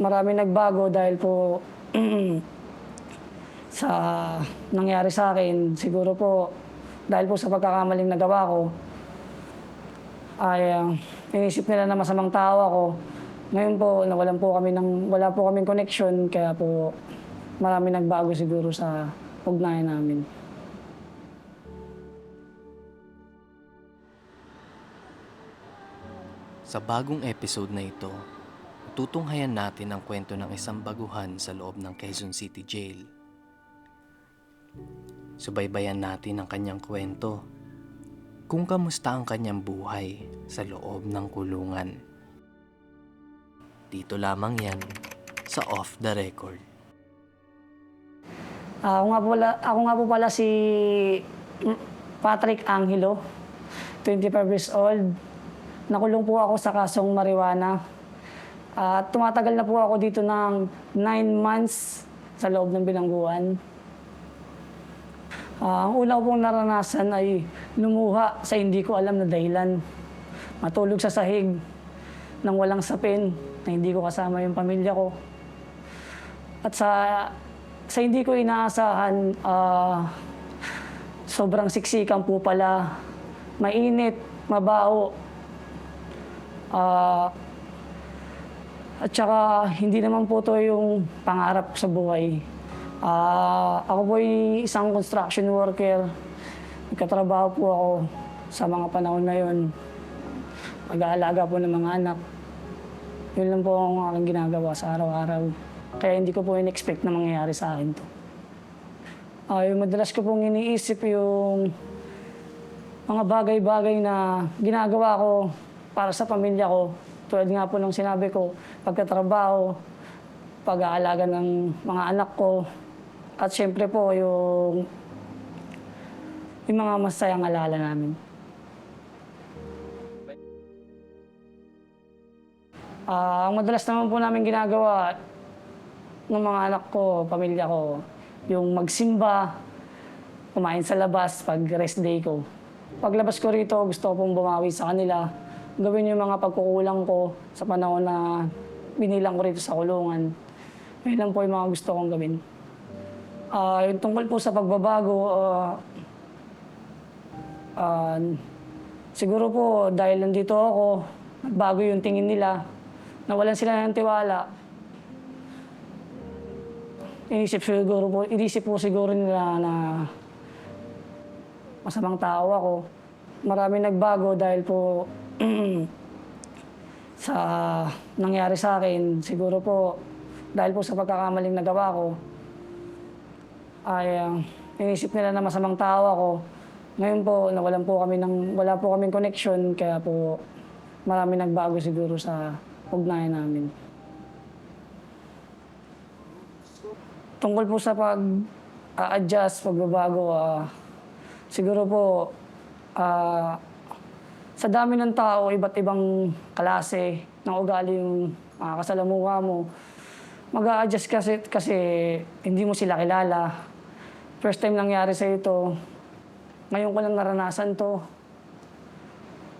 marami nagbago dahil po sa nangyari sa akin. Siguro po dahil po sa pagkakamaling nagawa ko, ay ah, inisip nila na masamang tao ako. Ngayon po, nawalan po kami ng, wala po kaming connection, kaya po marami nagbago siguro sa ugnayan namin. Sa bagong episode na ito, tutunghayan natin ang kwento ng isang baguhan sa loob ng Quezon City Jail. Subaybayan natin ang kanyang kwento kung kamusta ang kanyang buhay sa loob ng kulungan. Dito lamang yan sa Off the Record. Ako nga po pala, ako nga po pala si Patrick Angelo, 25 years old. Nakulong po ako sa kasong marijuana. At tumatagal na po ako dito ng 9 months sa loob ng bilangguan. Ah, ang una ko pong naranasan ay lumuha sa hindi ko alam na dahilan. Matulog sa sahig nang walang sapin na hindi ko kasama yung pamilya ko. At sa sa hindi ko inaasahan, ah, sobrang siksikan po pala. Mainit, mabaho. Ah, at saka, hindi naman po to yung pangarap sa buhay. Ah, ako po ay isang construction worker. Nagkatrabaho po ako sa mga panahon na yun. Mag-aalaga po ng mga anak. Yun lang po ang aking ginagawa sa araw-araw. Kaya hindi ko po in-expect na mangyayari sa akin to. Ah, yung madalas ko pong iniisip yung mga bagay-bagay na ginagawa ko para sa pamilya ko. Tulad nga po ng sinabi ko, pagkatrabaho, pag-aalaga ng mga anak ko, at syempre po yung, yung mga masayang alala namin. Ah, ang madalas naman po namin ginagawa ng mga anak ko, pamilya ko, yung magsimba, kumain sa labas pag rest day ko. Paglabas ko rito, gusto ko pong bumawi sa kanila. Gawin yung mga pagkukulang ko sa panahon na binilang ko rito sa kulungan. Yun lang po yung mga gusto kong gawin. Ah, yung tungkol po sa pagbabago, ah, ah, siguro po dahil nandito ako, bago yung tingin nila, nawalan sila ng tiwala. Inisip siguro po, inisip po siguro nila na masamang tao ako. Marami nagbago dahil po sa nangyari sa akin. Siguro po dahil po sa pagkakamaling nagawa ko, ay ah, inisip nila na masamang tao ako. Ngayon po, nawalan po kami ng, wala po kaming connection, kaya po marami nagbago siguro sa ugnayan namin. Tungkol po sa pag-adjust, pagbabago, ah, siguro po, ah, sa dami ng tao, iba't ibang klase ng ugali yung mga kasalamuha mo, mag adjust kasi, kasi hindi mo sila kilala. First time nangyari sa ito, ngayon ko lang naranasan to.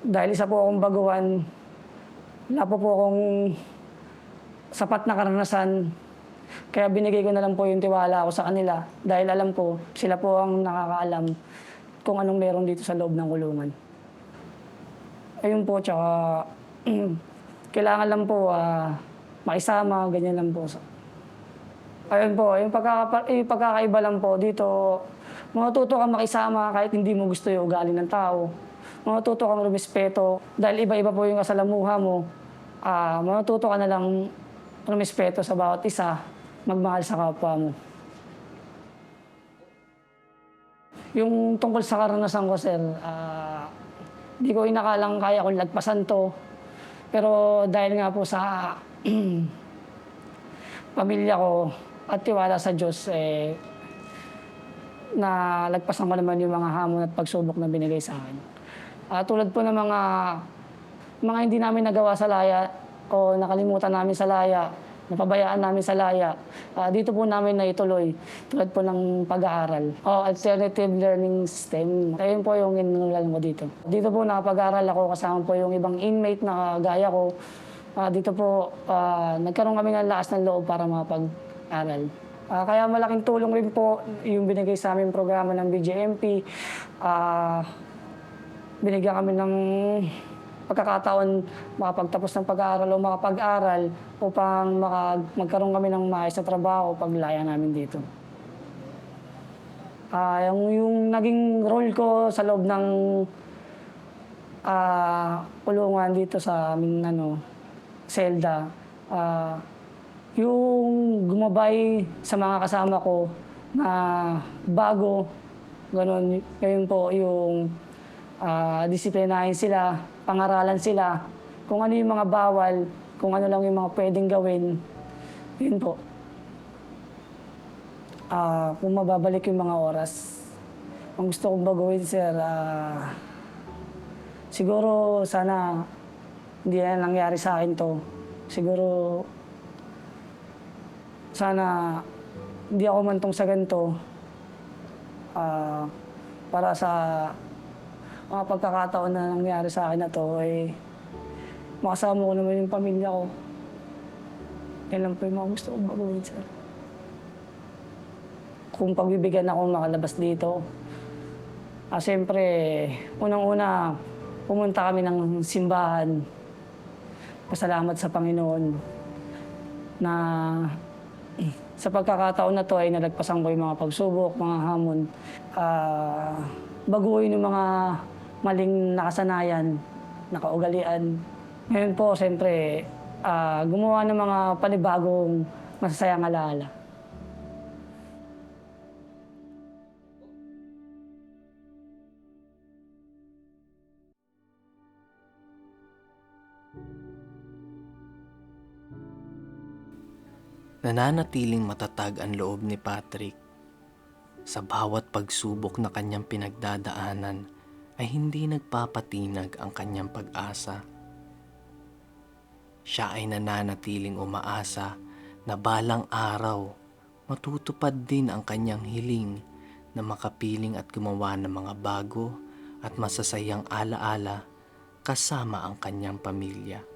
Dahil isa po akong baguhan, wala po po akong sapat na karanasan. Kaya binigay ko na lang po yung tiwala ko sa kanila dahil alam ko, sila po ang nakakaalam kung anong meron dito sa loob ng kulungan. Ayun po, tsaka kailangan lang po ah, makisama, ganyan lang po. Ayun po, yung, pagkaka, yung pagkakaiba lang po dito, matuto kang makisama kahit hindi mo gusto yung ugali ng tao. Matuto kang rumispeto dahil iba-iba po yung kasalamuha mo. Ah, matuto ka na lang rumispeto sa bawat isa, magmahal sa kapwa mo. Yung tungkol sa karanasan ko, sir, ah, di ko inakalang kaya kong lagpasan to. Pero dahil nga po sa pamilya ko at tiwala sa Diyos, eh, na lagpasan ko naman yung mga hamon at pagsubok na binigay sa akin. Ah, tulad po ng mga mga hindi namin nagawa sa laya o nakalimutan namin sa laya, napabayaan namin sa laya, ah, dito po namin na ituloy tulad po ng pag-aaral o alternative learning system. Ayun po yung inulan ko dito. Dito po nakapag-aaral ako kasama po yung ibang inmate na gaya ko Ah, dito po, ah, nagkaroon kami ng lakas ng loob para makapag-aral. Ah, kaya malaking tulong rin po yung binigay sa amin programa ng BJMP. Ah, binigyan kami ng pagkakataon makapagtapos ng pag-aaral o makapag-aral upang maka- magkaroon kami ng maayos na trabaho pag laya namin dito. Ah, yung, yung naging role ko sa loob ng ah kulungan dito sa aming ano, selda, ah, yung gumabay sa mga kasama ko na bago, ganun, ngayon po yung ah, disiplinahin sila, pangaralan sila, kung ano yung mga bawal, kung ano lang yung mga pwedeng gawin, yun po. Ah, kung mababalik yung mga oras, ang gusto kong baguhin, sir, ah, siguro sana hindi na nangyari sa akin to. Siguro sana hindi ako mantong sa ganito ah, para sa mga pagkakataon na nangyari sa akin na to, eh, makasama ko naman yung pamilya ko. Yan lang po yung mga gusto kong baguhin, sir kung pagbibigyan ako makalabas dito. Ah, siyempre, unang-una, pumunta kami ng simbahan. Pasalamat sa Panginoon na sa pagkakataon na to ay nalagpasan ko yung mga pagsubok, mga hamon. Ah, baguhin yung mga maling nakasanayan, nakaugalian. Ngayon po, siyempre, ah, gumawa ng mga panibagong masasayang alaala. Nananatiling matatag ang loob ni Patrick. Sa bawat pagsubok na kanyang pinagdadaanan ay hindi nagpapatinag ang kanyang pag-asa. Siya ay nananatiling umaasa na balang araw matutupad din ang kanyang hiling na makapiling at gumawa ng mga bago at masasayang alaala kasama ang kanyang pamilya.